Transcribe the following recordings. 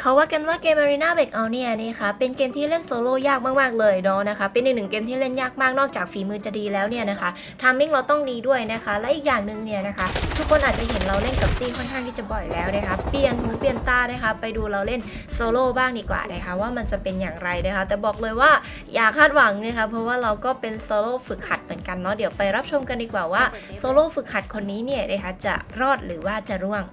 เขาว่ากันว่าเกม Arena Breakout เนี่ยนะคะเป็นเกมที่เล่นโซโล่ยากมากๆเลยเนาะนะคะเป็นอีกหนึ่งเกมที่เล่นยากมากนอกจากฝีมือจะดีแล้วเนี่ยนะคะทามมิ่งเราต้องดีด้วยนะคะ และอีกอย่างหนึ่งเนี่ยนะคะ ทุกคนอาจจะเห็นเราเล่นกับตี้ค่อนข้างที่จะบ่อยแล้วนะคะเปลี่ยนหูเปลี่ยนตานะคะไปดูเราเล่นโซโล่บ้างดีกว่านะคะว่ามันจะเป็นอย่างไรนะคะ แต่บอกเลยว่าอย่าคาดหวังนะคะเพราะว่าเราก็เป็นโซโล่ฝึกหัดเหมือนกันเนาะเดี๋ยวไปรับชมกันดีกว่าว่าโซโล่ฝึกหัดคนนี้เนี่ยนะคะจะรอดหรือว่าจะร่วง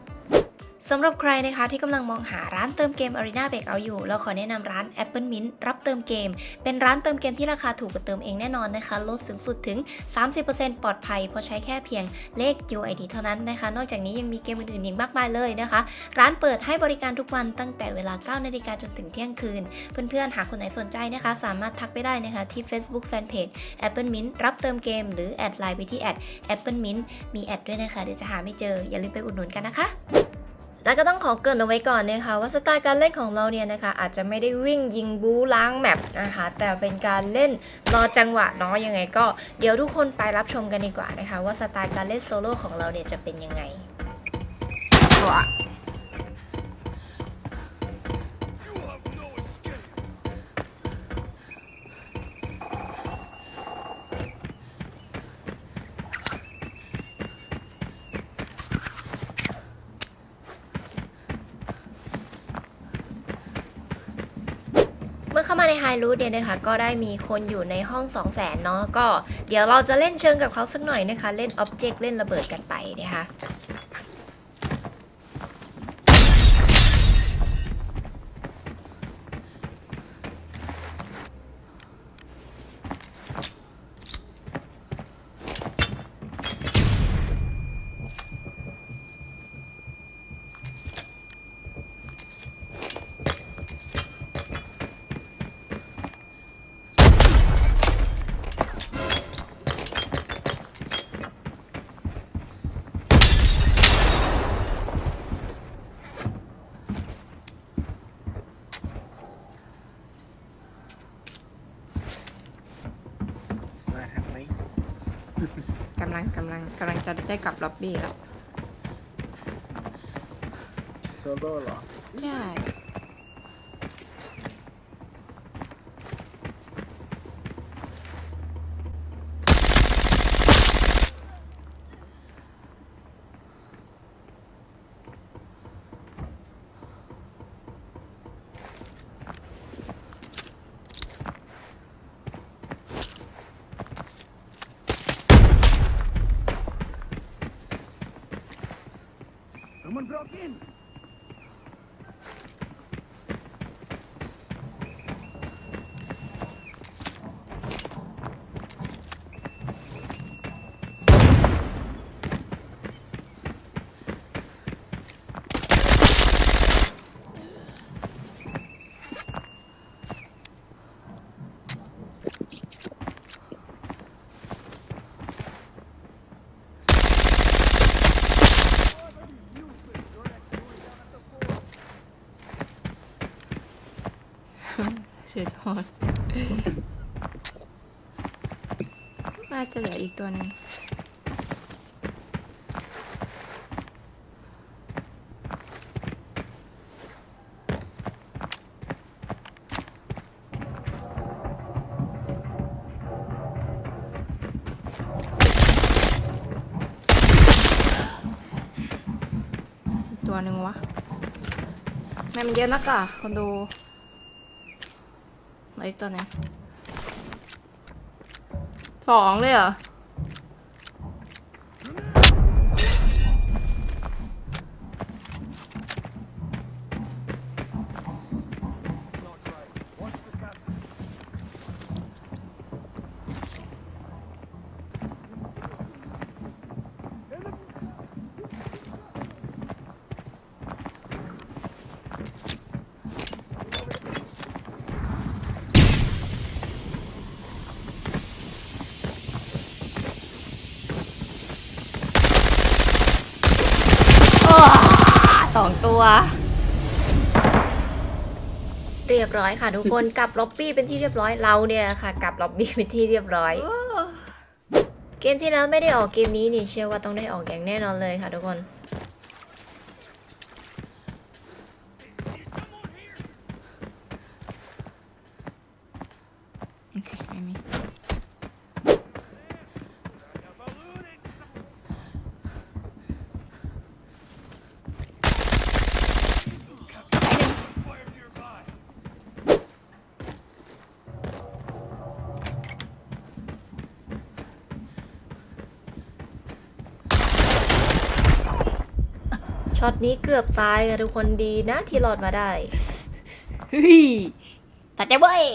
สำหรับใครนะคะที่กำลังมองหาร้านเติมเกม Arena Breakout อยู่ เราขอแนะนำร้าน Apple Mint รับเติมเกม เป็นร้านเติมเกมที่ราคาถูกกว่าเติมเองแน่นอนนะคะ ลดสูงสุดถึง 30%ปลอดภัยเพราะใช้แค่เพียงเลข UID เท่านั้นนะคะ นอกจากนี้ยังมีเกมอื่นๆอีกมากมายเลยนะคะ ร้านเปิดให้บริการทุกวันตั้งแต่เวลา 9 นาฬิกาจนถึงเที่ยงคืน เพื่อนๆ หากคนไหนสนใจนะคะ สามารถทักไปได้นะคะที่ Facebook Fanpage Apple Mint รับเติมเกม หรือแอดไลน์ไปที่แอด Apple Mint มีแอดด้วยนะคะเดี๋ยวจะหาไม่เจออย่าลืมไปอุดหนุนกันนะคะ แล้วก็ต้องขอเกรินเอาไว้ก่อนนะคะว่าสไตล์การเล่นของเราเนี่ยนะคะอาจจะไม่ได้วิ่งยิงบูล้างแมปนะคะแต่เป็นการเล่นรอจังหวะเนาะยังไงก็เดี๋ยวทุกคนไปรับชมกันดีกว่านะคะว่าสไตล์การเล่นโซโล่ของเราเนี่ยจะเป็นยังไง รูทเนี่ยนะคะก็ได้มีคนอยู่ในห้อง 2 0 0แสนเนาะก็เดี๋ยวเราจะเล่นเชิงกับเขาสักหน่อยนะคะ เล่นอ็อบเจกต์เล่นระเบิดกันไปนะคะ มาหักไหม กำลังกำลังกำลังจะ ได้กลับล็อบบี้แล้วโซโล่เหรอ ใช่ Someone broke in เสียดฮอดน่าจะเหลืออีกตัวหนึ่งตัวหนึ่งวะแม่มันเยอะนักอะคนดู ไออีกตัวไหนสองเลยเหรอ สองตัว เรียบร้อยค่ะ ทุกคนกลับล็อบบี้เป็นที่เรียบร้อยเราเนี่ยค่ะกลับล็อบบี้เป็นที่เรียบร้อยเกมที่แล้วไม่ได้ออกเกมนี้นี่เชื่อว่าต้องได้ออกอย่างแน่นอนเลยค่ะทุกคน ช็อตนี้เกือบตายค่ะทุกคนดีนะที่รอดมาได้เฮ้ยตัดใจเว้ย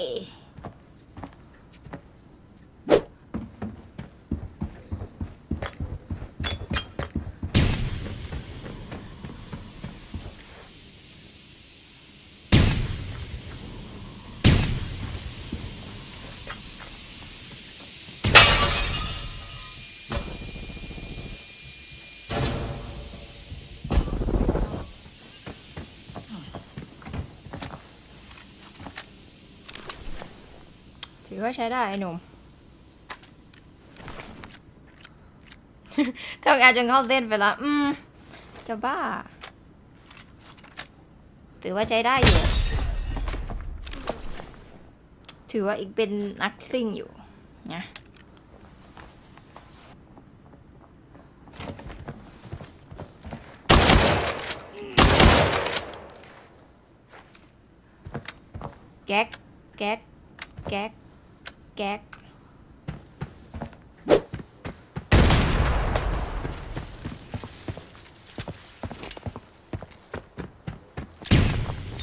ถือว่าใช้ได้ไอ้หนุ่มทำงานจนเข้าเส้นไปแล้ว อืม จะบ้า ถือว่าใช้ได้อยู่ ถือว่าอีกเป็นนักซิ่งอยู่ นะแก๊ก แก๊ก แก๊ก แก๊ก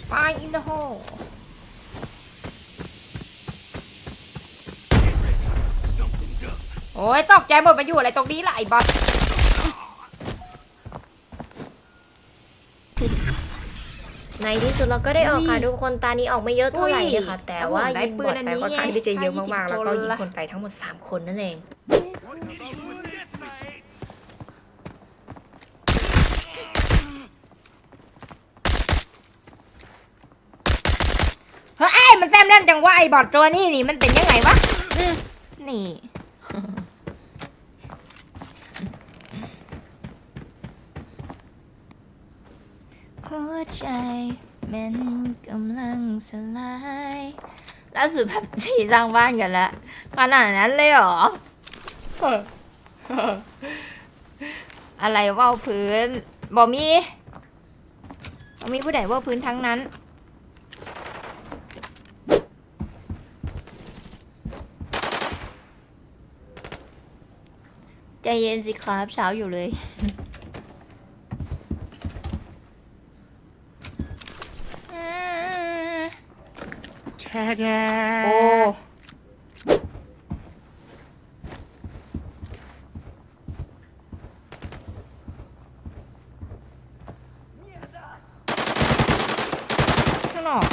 ไฟในห้องโอ้ยตกใจหมดมาอยู่อะไรตรงนี้ล่ะไอ้บอส ในที่สุดเราก็ได้ออกค่ะทุกคนตานี้ออกไม่เยอะเท่าไหร่อุ้ยนะคะแต่ว่าได้ยิงปืบอนดอันไปนี้ค่อนข้างที่จะเยอะไงมากๆแล้วก็ยิงละคนไปทั้งหมด 3 คนนั่นเองเฮ้ยไอ้มันแซมแรมจังวะไอ้บอดตัวนี่นี่มันเป็นยังไงวะอืมนี่ หัว ใจมันกำลังสลายล่าสุดแบบชีสร้างบ้านกันแล้วขนาดนั้นเลยเหรอ อะไรว่าพื้นบอมีบอมีผู้ใดว่าพื้นทั้งนั้น ใจเย็นสิครับเช้าอยู่เลย แช่แช่ โอ้ ข้างนอก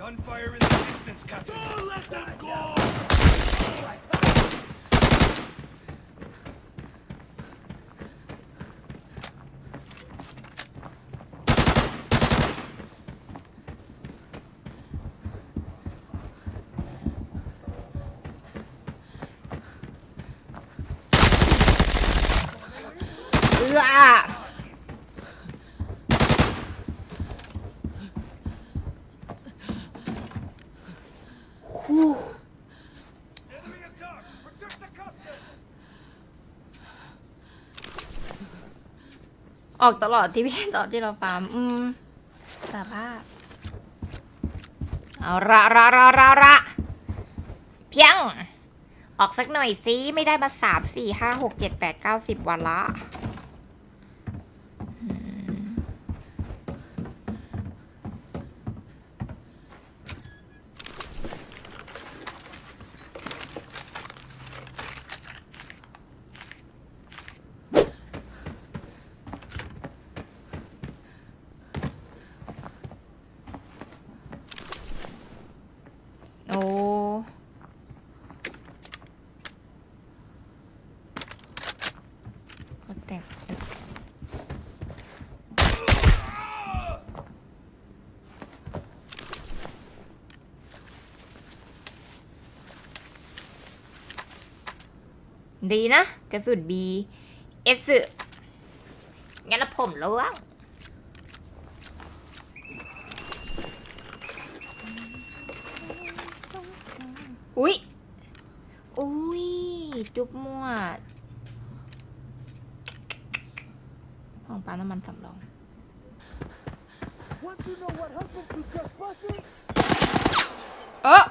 Gunfire in the distance, Captain. Don't let them go! เอื้อ Enemy attack! Protect the captain! ออกตลอดที่พี่ตอนที่เราฟาร์มอืมสภาพเอาระระระระระเพียง ออกสักหน่อยสิไม่ได้มาสามสี่ห้าหกเจ็ดแปดเก้าสิบวันละอืมโอ้ก็แต่ง ดีนะ กระสุนบีเอสงั้นละผมล้วงอุ้ย อุ้ย จุบมั่วห้องปั๊มน้ำมันสำรองเออ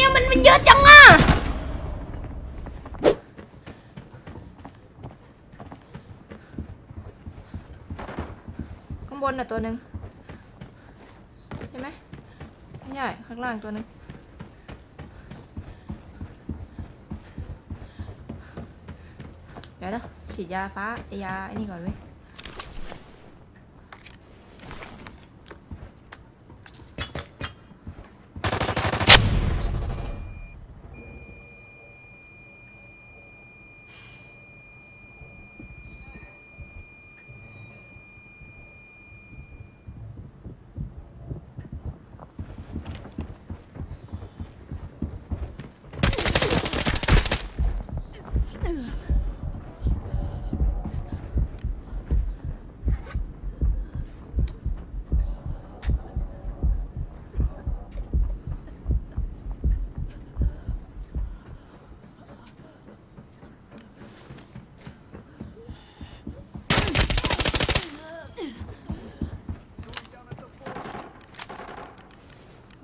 อะมันมันเยอะจังอะข้างบนน่ะตัวหนึ่งใช่ไหมไม่ใช่ข้างล่างตัวหนึ่งเดี๋ยวนะฉีดยาฟ้าไอยาไอ้นี่ก่อนเว้ย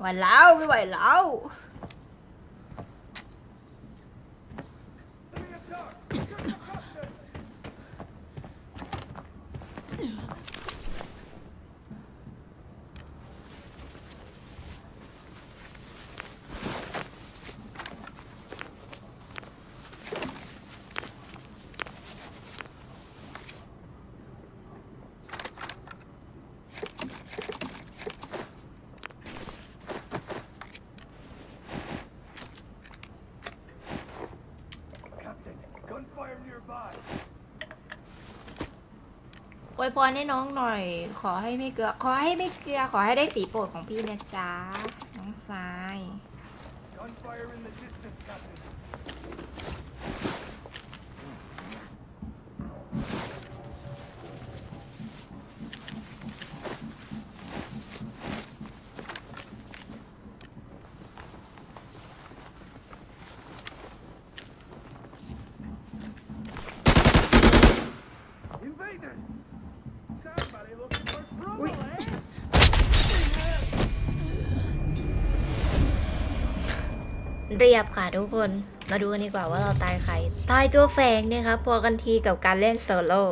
ไหวแล้วไม่ไหวแล้ว วยพรให้น้องหน่อย ขอให้ไม่เกลือ ขอให้ไม่เกลือ ขอให้ได้สีโปรดของพี่นะจ๊ะ น้องทราย เรียบค่ะทุกคน มาดูกันดีกว่าว่าเราตายใคร ตายตัวแฝงเนี่ยครับพอกันทีกับการเล่นโซโล่